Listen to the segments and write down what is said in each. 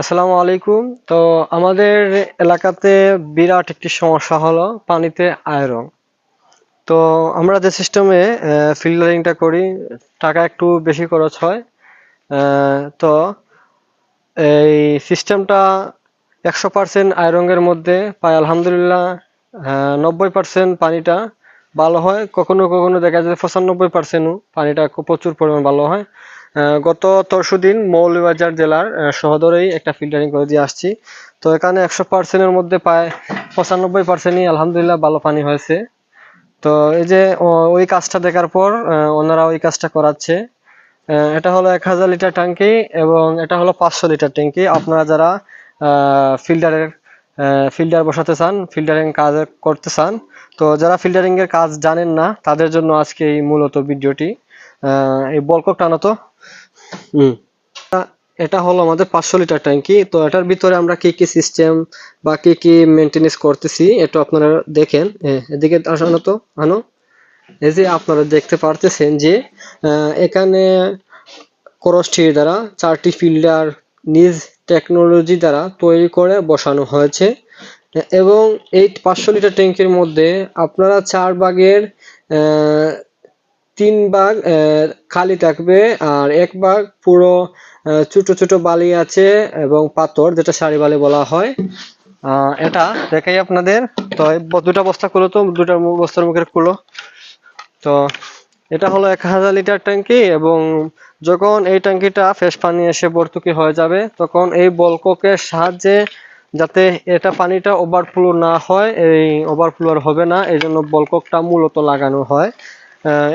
আসসালামু আলাইকুম। তো আমাদের এলাকাতে বিরাট একটি সমস্যা হলো পানিতে আয়রন। তো আমরা যে সিস্টেমে ফিল্টারিংটা করি, টাকা একটু বেশি খরচ হয়। তো এই সিস্টেমটা একশো পার্সেন্ট আয়রনের মধ্যে পাই আলহামদুলিল্লাহ নব্বই পার্সেন্ট পানিটা ভালো হয়। কখনো কখনো দেখা যায় পঁচানব্বই পার্সেন্টও পানিটা প্রচুর পরিমাণ ভালো হয়। গত তরশু দিন মৌলভীবাজার জেলার সহদরেই একটা ফিল্টারিং করে দিয়ে আসছি। তো এখানে একশো পার্সেন্টের মধ্যে প্রায় পঁচানব্বই পার্সেন্টই আলহামদুলিল্লাহ ভালো পানি হয়েছে। তো এই যে ওই কাজটা দেখার পর ওনারা ওই কাজটা করাচ্ছে। এটা হলো এক হাজার লিটার ট্যাঙ্কি এবং এটা হলো পাঁচশো লিটার ট্যাঙ্কি। আপনারা যারা ফিল্টারের ফিল্টার বসাতে চান ফিল্টারিং কাজ করতে চান, তো যারা ফিল্টারিং এর কাজ জানেন না, তাদের জন্য আজকে এই মূলত ভিডিওটি এই বলকক টানো তো। হুম। এটা হলো আমাদের পাঁচশো লিটার ট্যাঙ্কি। তো এটার ভিতরে আমরা কি কি সিস্টেম বা কি কি মেনটেনেন্স করতেছি এটা আপনারা দেখেন। এদিকে আসানো তো আনো। এই যে আপনারা দেখতে পারতেছেন যে আহ, এখানে ক্রসটির দ্বারা চারটি ফিল্টার নিজ টেকনোলজি দ্বারা তৈরি করে বসানো হয়েছে। এবং এই পাঁচশো লিটার ট্যাঙ্কির মধ্যে আপনারা চার ভাগের আহ, তিন ভাগ খালি থাকবে আর এক ভাগ পুরো ছোট ছোট বালি আছে এবং পাথর যেটা সারি বালি বলা হয়। এটা দেখাই আপনাদের। তো দুটা বস্তা খুলো তো, দুটা বস্তার মুখের খুলো। তো এটা হলো এক হাজার লিটার ট্যাঙ্কি এবং যখন এই ট্যাঙ্কিটা ফ্রেশ পানি এসে ভর্তুকি হয়ে যাবে, তখন এই বলককের সাহায্যে যাতে এটা পানিটা ওভারফ্লো না হয়, এই ওভারফ্লো হবে না, এই জন্য বলককটা মূলত লাগানো হয়।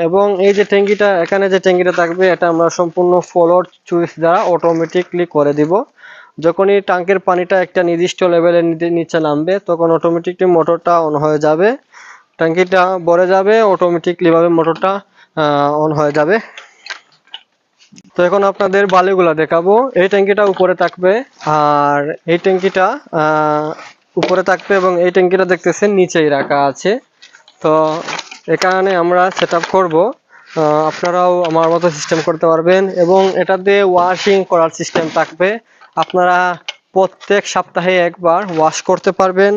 এবং এই যে ট্যাঙ্কিটা, এখানে যে ট্যাঙ্কিটা থাকবে, এটা আমরা সম্পূর্ণ ফলোর চুইস দ্বারা অটোমেটিকলি করে দিব। যখনই ট্যাঙ্কের পানিটা একটা নির্দিষ্ট লেভেলের নিচে নামবে, তখন অটোমেটিকলি মোটরটা অন হয়ে যাবে। ট্যাঙ্কিটা ভরে যাবে অটোমেটিকলি ভাবে মোটরটা অন হয়ে যাবে। তো এখন আপনাদের বালিগুলা দেখাবো। এই ট্যাঙ্কিটা উপরে থাকবে, আর এই ট্যাঙ্কিটা উপরে থাকবে এবং এই ট্যাঙ্কিটা দেখতেছেন নিচেই রাখা আছে। তো এখানে আমরা সেট আপ করব আপনারাও আমার মতো সিস্টেম করতে পারবেন এবং এটাতে ওয়াশিং করার সিস্টেম থাকবে। আপনারা প্রত্যেক সপ্তাহে একবার ওয়াশ করতে পারবেন।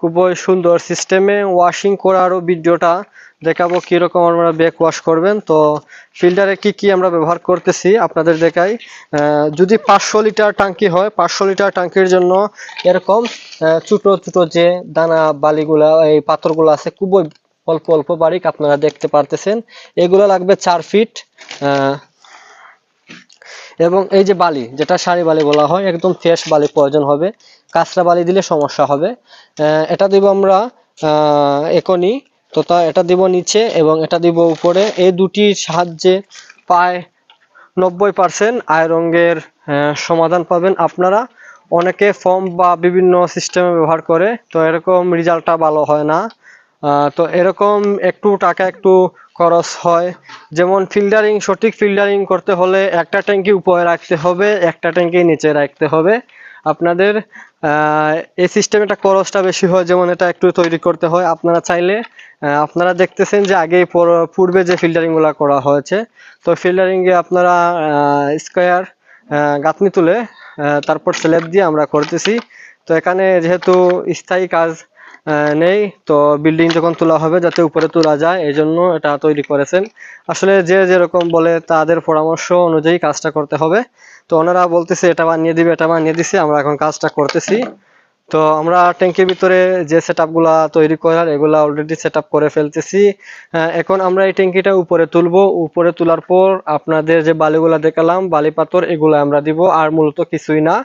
খুবই সুন্দর সিস্টেমে ওয়াশিং করারও ভিডিওটা দেখাবো কীরকম আপনারা ব্যাক ওয়াশ করবেন। তো ফিল্টারে কি কি আমরা ব্যবহার করতেছি আপনাদের দেখাই। যদি পাঁচশো লিটার টাঙ্কি হয়, পাঁচশো লিটার টাঙ্কির জন্য এরকম ছোটো ছোট যে দানা বালিগুলা, এই পাথরগুলো আছে, খুবই অল্প অল্প বারিক আপনারা দেখতে পারতেছেন। এগুলো লাগবে চার ফিট এবং এই যে বালি, যেটা সারি বালি বলা হয়, একদম ফ্রেশ বালি প্রয়োজন হবে। কাঁচরা বালি দিলে সমস্যা হবে। এটা দিব আমরা এখনই তো তা, এটা দিব নিচে এবং এটা দিব উপরে। এই দুটির সাহায্যে প্রায় নব্বই পার্সেন্ট আয়রঙ্গের সমাধান পাবেন আপনারা। অনেকে ফর্ম বা বিভিন্ন সিস্টেমে ব্যবহার করে, তো এরকম রেজাল্টটা ভালো হয় না। তো এরকম একটু টাকা একটু খরচ হয়। যেমন ফিল্টারিং সঠিক ফিল্টারিং করতে হলে একটা ট্যাঙ্কি উপরে রাখতে হবে, একটা ট্যাঙ্কি নিচে রাখতে হবে। আপনাদের এই সিস্টেমে একটা খরচটা বেশি হয়, যেমন এটা একটু তৈরি করতে হয়। আপনারা চাইলে আপনারা দেখতেছেন যে আগে পূর্বে যে ফিল্টারিংগুলা করা হয়েছে, তো ফিল্টারিং এ আপনারা স্কোয়ার গাঁথনি তুলে তারপর স্ল্যাব দিয়ে আমরা করতেছি। তো এখানে যেহেতু স্থায়ী কাজ নেই। তো বিল্ডিং যখন তোলা হবে যাতে উপরে তোলা যায়, এই জন্য এটা তৈরি করেছেন। আসলে যে যেরকম বলে তাদের পরামর্শ অনুযায়ী কাজটা করতে হবে। তো ওনারা বলতেছে, এটা বানিয়ে দিবে, এটা বানিয়ে দিছে, আমরা এখন কাজটা করতেছি। তো আমরা ট্যাঙ্কির ভিতরে যে সেট তৈরি করার, এগুলা অলরেডি সেট করে ফেলতেছি। এখন আমরা এই ট্যাঙ্কিটা উপরে তুলবো। উপরে তোলার পর আপনাদের যে বালিগুলা দেখালাম, বালি পাথর, এগুলা আমরা দিব, আর মূলত কিছুই না।